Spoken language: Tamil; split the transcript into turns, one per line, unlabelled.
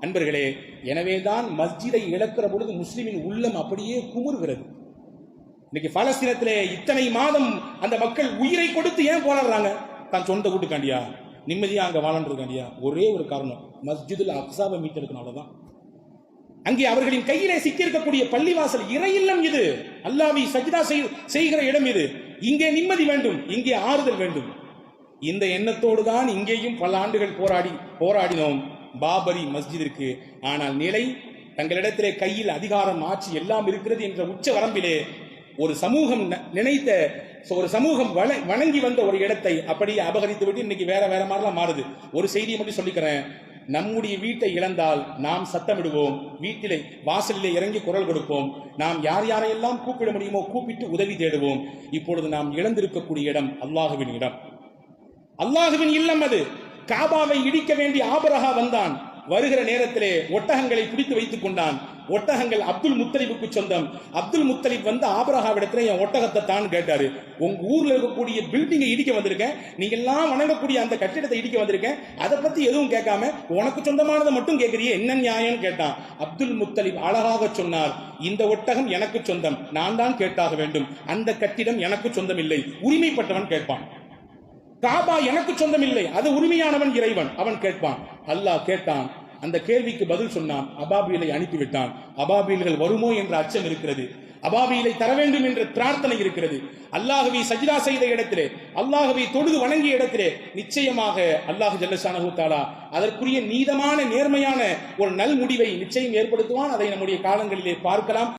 அன்பர்களே எனவேதான் மஸ்ஜிதை இழக்கிற பொழுது முஸ்லிமின் உள்ளம் அப்படியே குமுறுகிறது. இன்னைக்கு பலஸ்தீனத்திலே இத்தனை மாதம் அந்த மக்கள் உயிரை கொடுத்து ஏன் போராடுறாங்க? தான் சொந்த வீட்டுக்காண்டியா? நிம்மதியா அங்க வாழன்றதுக்காண்டியா ஒரே ஒரு காரணம் மஸ்ஜிதுல் அக்ஸாவை மீட்டெடுக்கனாலதான் அங்கே அவர்களின் கையிலே சிக்கியிருக்கக்கூடிய பள்ளிவாசல் இறையில்லம் இது. அல்லாவி சஜிதா செய்- செய்கிற இடம் இது. இங்கே நிம்மதி வேண்டும் இங்கே ஆறுதல் வேண்டும். இந்த எண்ணத்தோடு தான் இங்கேயும் பல ஆண்டுகள் போராடி போராடினோம். பாபரி மஸ்ஜிதிற்கு. ஆனால் நிலை தங்களிடத்திலே கையில் அதிகாரம் ஆட்சி எல்லாம் இருக்கிறது என்ற உச்ச வரம்பிலே ஒரு சமூகம் ந- நினைத்த ஒரு சமூகம் வண- வணங்கி வந்த ஒரு இடத்தை அப்படியே அபகரித்து விட்டு இன்னைக்கு வேற வேற மாதிரிலாம் மாறுது. ஒரு செய்தியை மட்டும் சொல்லிக்கிறேன். நம்முடைய வீட்டை இழந்தால் நாம் சத்தமிடுவோம் வீட்டிலே வாசலிலே இறங்கி குரல் கொடுப்போம். நாம் யார் யாரையெல்லாம் கூப்பிட முடியுமோ கூப்பிட்டு உதவி தேடுவோம். இப்பொழுது நாம் இழந்திருக்கக்கூடிய இடம் அல்லாஹுவின் இடம். அல்லாஹுவின் இல்லம் அது. காபாவை இடிக்க வேண்டிய ஆபரகா வந்தான். வருகிற நேரத்திலே ஒட்டகங்களை பிடித்து வைத்துக் கொண்டான். ஒட்டகங்கள் அப்துல் முத்தலிபுக்கு சொந்தம். அப்துல் முத்தலிப் வந்து ஆபரகாவிடத்துல என் ஒட்டகத்தை தான் கேட்டாரு. உங்க ஊர்ல இருக்கக்கூடிய பில்டிங்கை இடிக்க வந்திருக்கேன். நீங்க எல்லாம் வணங்கக்கூடிய அந்த கட்டிடத்தை இடிக்க வந்திருக்கேன். அதை பத்தி எதுவும் கேட்காம உனக்கு சொந்தமானதை மட்டும் கேட்கறியே என்ன நியாயம்னு கேட்டான். அப்துல் முத்தலிப் அழகாக சொன்னார் இந்த ஒட்டகம் எனக்கு சொந்தம். நான் தான் கேட்டாக வேண்டும். அந்த கட்டிடம் எனக்கு சொந்தம் இல்லை உரிமைப்பட்டவன் கேட்பான். காபா எனக்கு சொந்தமில்லை. அது உரிமையானவன் இறைவன். அவன் கேட்பான். அல்லாஹ் கேட்டான். அந்த கேள்விக்கு பதில் சொன்னான். அபாபியலை அனுப்பிவிட்டான். அபாபியல்கள் வருமோ என்ற அச்சம் இருக்கிறது. அபாபியலை தர வேண்டும் என்ற பிரார்த்தனை இருக்கிறது. அல்லாஹவி சஜிதா செய்த இடத்திலே அல்லாஹவி தொழுது வணங்கிய இடத்திலே நிச்சயமாக அல்லாஹ் ஜல்லஷானஹு தாலா அதற்குரிய நீதமான நேர்மையான ஒரு நல் முடிவை நிச்சயம் ஏற்படுத்துவான். அதை நம்முடைய காலங்களிலே பார்க்கலாம்.